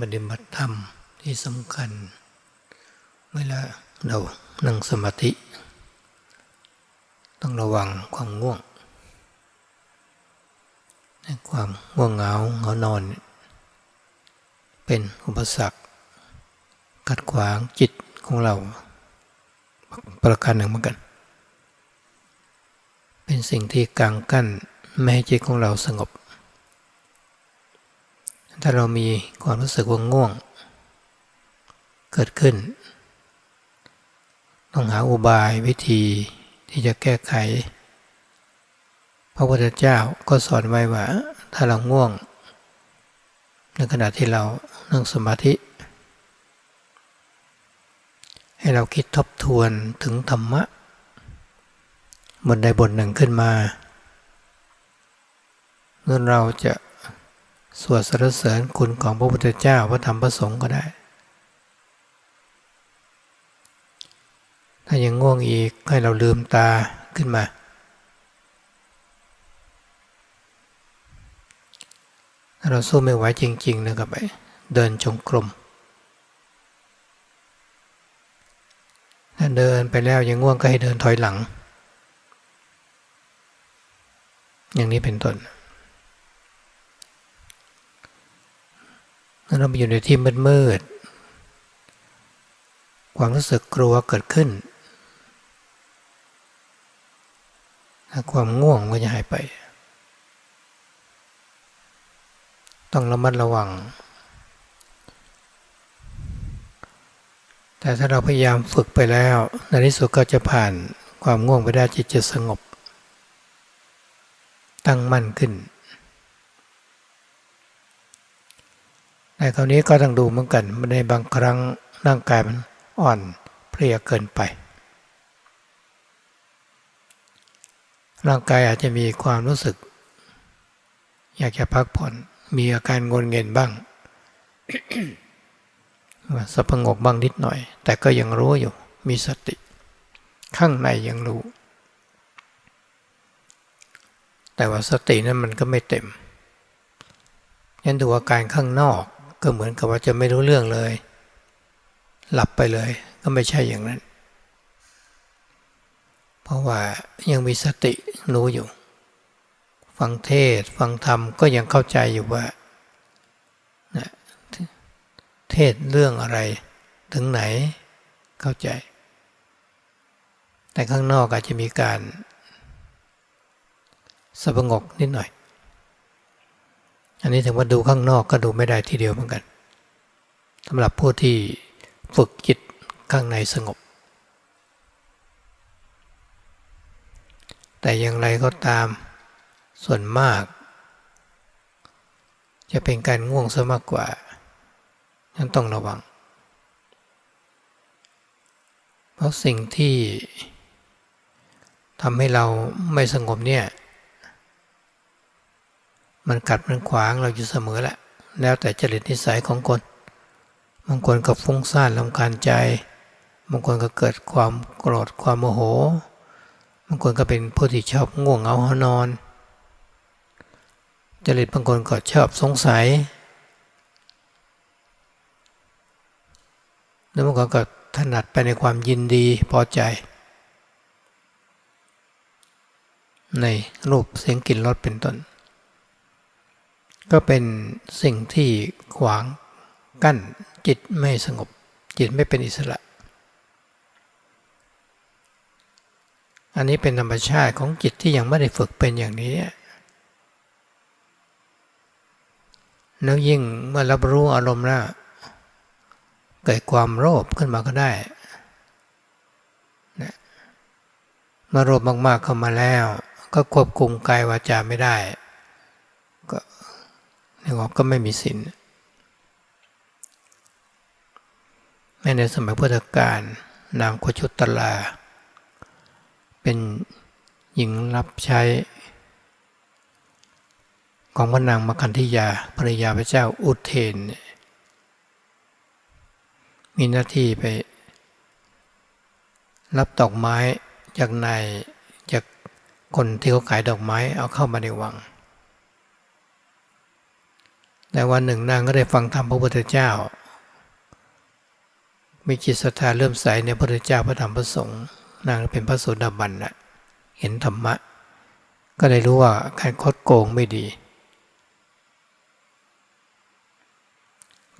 ปฏิบัติธรรมที่สำคัญ เวลาเรานั่งสมาธิ ต้องระวังความง่วงความง่วงเหงาเหงานอน เป็นอุปสรรคกัดขวางจิตของเรา ประการหนึ่งเหมือนกัน เป็นสิ่งที่กางกั้นไม่ให้จิตของเราสงบ ถ้าเรามีความรู้สึกว่าง่วง เกิดขึ้น ต้องหาอุบายวิธีที่จะแก้ไข พระพุทธเจ้าก็สอนไว้ว่า ถ้าเราง่วง ในขณะที่เรานั่งสมาธิ ให้เราคิดทบทวนถึงธรรมะบทใดบทหนึ่งขึ้นมาเมื่อเราจะ สวดสรรเสริญคุณของพระพุทธเจ้าพระธรรมพระสงฆ์ก็ได้ ถ้ายังง่วงอีกให้เราลืมตาขึ้นมา ถ้าเราสู้ไม่ไหวจริงๆนะครับไปเดินจงกรมถ้าเดินไปแล้วยังง่วงก็ให้เดินถอยหลัง อย่างนี้เป็นต้น ถ้าเราไปอยู่ในที่มืดๆความรู้สึกกลัวเกิดขึ้น ความง่วงก็จะหายไป ต้องระมัดระวัง แต่ถ้าเราพยายามฝึกไปแล้ว ในที่สุดก็จะผ่านความง่วงไปได้จิตจะสงบ ตั้งมั่นขึ้น ในคราวนี้ก็ต้องดูเหมือนกันในบางครั้งร่างกายมันอ่อนเพลียเกินไป ร่างกายอาจจะมีความรู้สึก อยากจะพักผ่อนมีอาการงนเงินบ้างสะพงกบ้างนิดหน่อย แต่ก็ยังรู้อยู่มีสติ ข้างในยังรู้ แต่ว่าสตินั้นมันก็ไม่เต็มยันดูอาการข้างนอก ก็เหมือนกับว่าจะไม่รู้เรื่องเลย หลับไปเลย ก็ไม่ใช่อย่างนั้น เพราะว่ายังมีสติรู้อยู่ ฟังเทศฟังธรรมก็ยังเข้าใจอยู่ว่าเทศเรื่องอะไรถึงไหนเข้าใจ แต่ข้างนอกอาจจะมีการสะงกนิดหน่อย อันนี้ถึงว่าดูข้างนอกก็ดูไม่ได้ทีเดียวเหมือนกันสำหรับผู้ที่ฝึกจิตข้างในสงบ แต่อย่างไรก็ตามส่วนมาก จะเป็นการง่วงซะมากกว่านั้นต้องระวัง เพราะสิ่งที่ทำให้เราไม่สงบเนี่ย มันกัดมันขวางเราอยู่เสมอแหละ แล้วแต่จริตนิสัยของคนบางคนก็ฟุ้งซ่านลำคาญใจบางคนก็เกิดความโกรธความโมโหบางคนก็เป็นผู้ที่ชอบง่วงเหงาหอนอน จริตบางคนก็ชอบสงสัย แล้วมันก็ถนัดไปในความยินดีพอใจ ในรูปเสียงกลิ่นรสเป็นต้น ก็เป็นสิ่งที่ขวางกั้นจิตไม่สงบ จิตไม่เป็นอิสระ อันนี้เป็นธรรมชาติของจิตที่ยังไม่ได้ฝึกเป็นอย่างนี้แล้วยิ่งเมื่อรับรู้อารมณ์แล้วเกิดความโลภขึ้นมาก็ได้นะเมื่อโลภมากๆเข้ามาแล้ว ก็ควบคุมกายวาจาไม่ได้ ก็ กว่าก็ไม่มีสินแม้ในสมัยพุทธกาลนางโคชุตลา เป็นหญิงรับใช้ ของพระนางมคันธิยาภริยาพระเจ้าอุเทน มีหน้าที่ไป รับดอกไม้จากนายจากคนที่เขาขายดอกไม้เอาเข้ามาในวัง แต่วันหนึ่งนางก็ได้ฟังธรรมพระพุทธเจ้า มีจิตศรัทธาเริ่มใสในพระพุทธเจ้าพระธรรมพระสงฆ์นางเป็นพระโสดาบันแหละเห็นธรรมะ ก็เลยรู้ว่าการคดโกงไม่ดี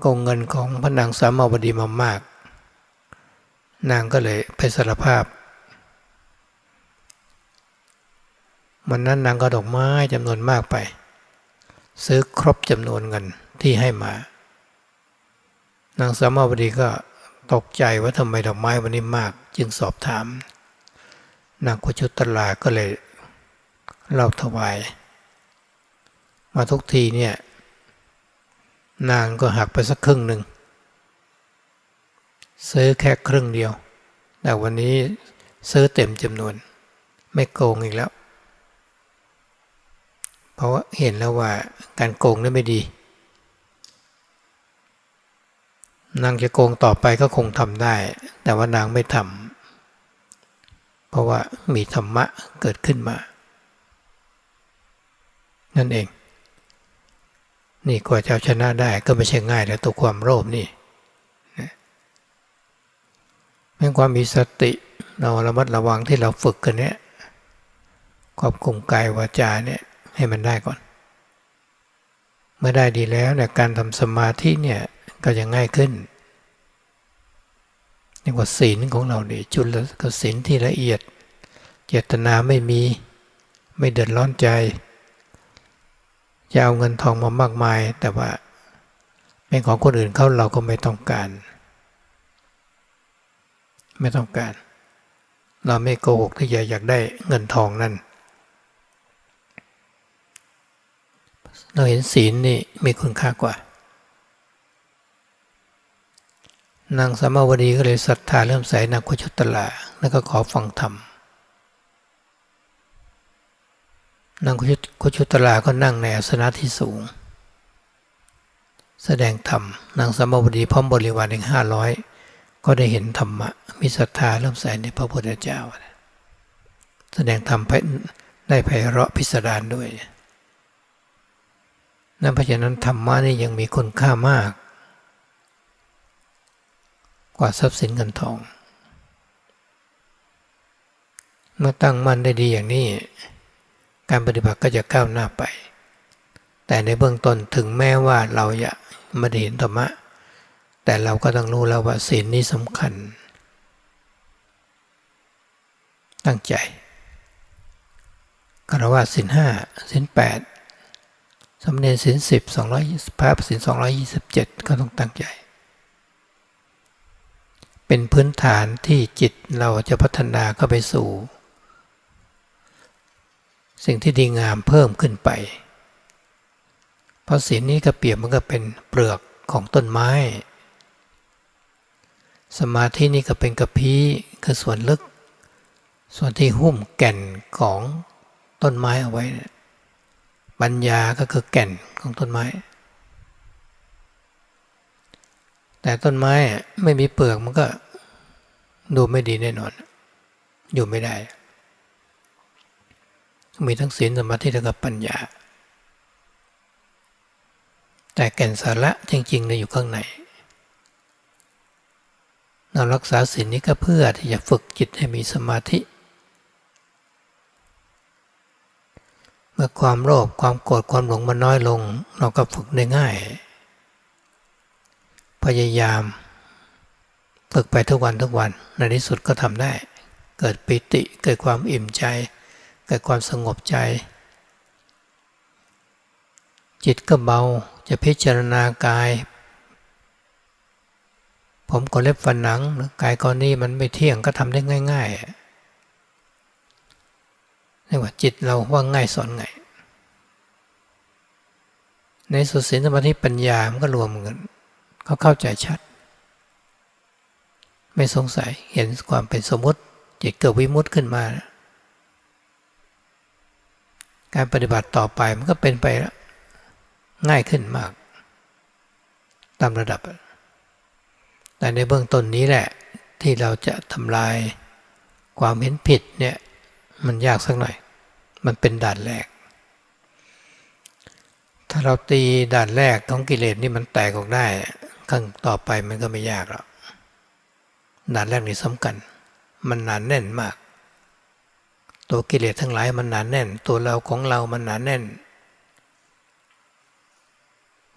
โกงเงินของพระนางสามาวดีมามาก นางก็เลยไปสารภาพมันนั้นนางก็ดอกไม้จำนวนมากไป ซื้อครบจำนวนเงินที่ให้มา นางสามาวดีก็ตกใจว่าทำไมดอกไม้วันนี้มาก จึงสอบถาม นางกุชุตลาก็เลยเล่าถวาย มาทุกทีเนี่ย นางก็หักไปสักครึ่งหนึ่งซื้อแค่ครึ่งเดียว แต่วันนี้ซื้อเต็มจำนวน ไม่โกงอีกแล้ว เพราะเห็นแล้วว่าการโกงนั้นไม่ดีนางจะโกงต่อไปก็คงทำได้ แต่ว่านางไม่ทำเพราะว่ามีธรรมะเกิดขึ้นมา นั่นเอง นี่กว่าจะชนะได้ก็ไม่ใช่ง่ายแล้วตัวความโลภนี่เป็นความมีสติเราระมัดระวังที่เราฝึกกันเนี่ยควบคุมกายวาจาเนี่ย ให้มันได้ก่อน เมื่อได้ดีแล้วเนี่ยการทำสมาธิเนี่ยก็จะง่ายขึ้นเรียกว่าศีลของเราดีจุลกศีลที่ละเอียด เจตนาไม่มีไม่เดือดร้อนใจจะเอาเงินทองมามากมาย แต่ว่าเป็นของคนอื่นเขาเราก็ไม่ต้องการ ไม่ต้องการ เราไม่โกหกที่จะอยากได้เงินทองนั่น เราเห็นศีลนี่มีคุณค่ากว่า นางสามาวดีก็เลยศรัทธาเริ่มใส่นางกุชุตลา แล้วก็ขอฟังธรรม นางกุชุตลาก็นั่งในอาสนะที่สูง แสดงธรรม นางสามาวดีพร้อมบริวารอีกห้าร้อยก็ได้เห็นธรรมะ มีศรัทธาเริ่มใส่ในพระพุทธเจ้า แสดงธรรมได้ไพเราะพิสดารด้วย นั่นเพราะฉะนั้นธรรมะนี่ยังมีคุณค่ามาก กว่าทรัพย์สินเงินทอง เมื่อตั้งมั่นได้ดีอย่างนี้ การปฏิบัติก็จะก้าวหน้าไป แต่ในเบื้องต้นถึงแม้ว่าเราจะไม่ได้เห็นธรรมะ แต่เราก็ต้องรู้แล้วว่าศีลนี้สำคัญ ตั้งใจคารวะศีลห้าศีลแปด สำเนียนศีลสิบสองร้อยพระศีลสองร้อยยี่สิบเจ็ดก็ต้องตั้งใจ เป็นพื้นฐานที่จิตเราจะพัฒนาเข้าไปสู่ สิ่งที่ดีงามเพิ่มขึ้นไป เพราะศีลนี้ก็เปรียบมันก็เป็นเปลือกของต้นไม้ สมาธินี่ก็เป็นกระพี้คือส่วนลึก ส่วนที่หุ้มแก่นของต้นไม้เอาไว้ ปัญญาก็คือแก่นของต้นไม้ แต่ต้นไม้ไม่มีเปลือกมันก็ดูไม่ดีแน่นอน อยู่ไม่ได้ มีทั้งศีลสมาธิและก็ปัญญา แต่แก่นสาระจริงๆในอยู่ข้างในเรารักษาศีลนี้ก็เพื่อที่จะฝึกจิตให้มีสมาธิ เมื่อความโลภความโกรธความหลงมันน้อยลง เราก็ฝึกได้ง่าย พยายามฝึกไปทุกวันทุกวัน ในที่สุดก็ทำได้ เกิดปิติเกิดความอิ่มใจ เกิดความสงบใจ จิตก็เบาจะพิจารณากาย ผมก็เล็บฟันหนังกายก้อนนี้มันไม่เที่ยงก็ทำได้ง่าย ๆ เรียกว่าจิตเราว่าง่ายสอนง่ายในสุสินสมาธิปัญญามันก็รวมกันเขาเข้าใจชัด ไม่สงสัยเห็นความเป็นสมมติ จิตเกิดวิมุตต์ขึ้นมา การปฏิบัติต่อไปมันก็เป็นไปง่ายขึ้นมาก ตามระดับ แต่ในเบื้องต้นนี้แหละที่เราจะทำลายความเห็นผิดเนี่ย มันยากสักหน่อย มันเป็นด่านแรก ถ้าเราตีด่านแรกของกิเลสนี่มันแตกออกได้ข้างต่อไปมันก็ไม่ยากหรอกด่านแรกนี่สำคัญ มันหนานแน่นมาก ตัวกิเลสทั้งหลายมันหนานแน่น ตัวเราของเรามันหนานแน่น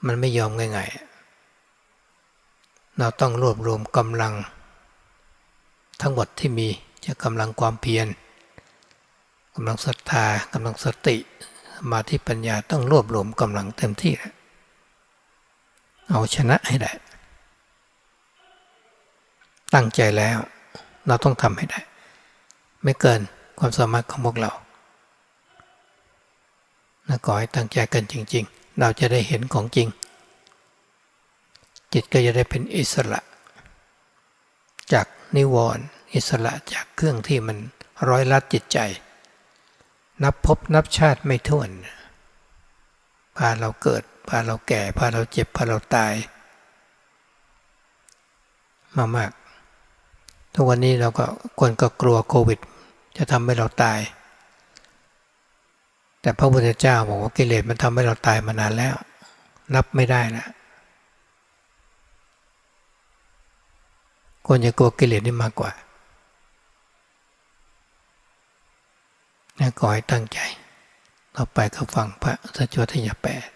มันไม่ยอมง่ายๆเราต้องรวบรวมกำลัง ทั้งหมดที่มีจะกำลังความเพียรำลังศรัทธากำลังสติมาธิปัญญาต้องรวบรวมกำลังเต็มที่แล้วเอาชนะให้ได้ ตั้งใจแล้วเราต้องทำให้ได้ ไม่เกินความสามารถของพวกเรานะขอให้ตั้งใจกันจริง ๆ เราจะได้เห็นของจริง จิตก็จะได้เป็นอิสระ จากนิวรณ์อิสระจากเครื่องที่มันร้อยลัดจิตใจ นับพบนับชาติไม่ถ้วน พาเราเกิด พาเราแก่ พาเราเจ็บ พาเราตาย มามาก ทุกวันนี้เราก็คนก็กลัวโควิด จะทำให้เราตาย แต่พระพุทธเจ้าบอกว่ากิเลสมันทำให้เราตายมานานแล้ว นับไม่ได้นะควรจะกลัวกิเลสนี่มากกว่า นะขอให้ตั้งใจ ต่อไปก็ฟังพระสัจวัตยแปด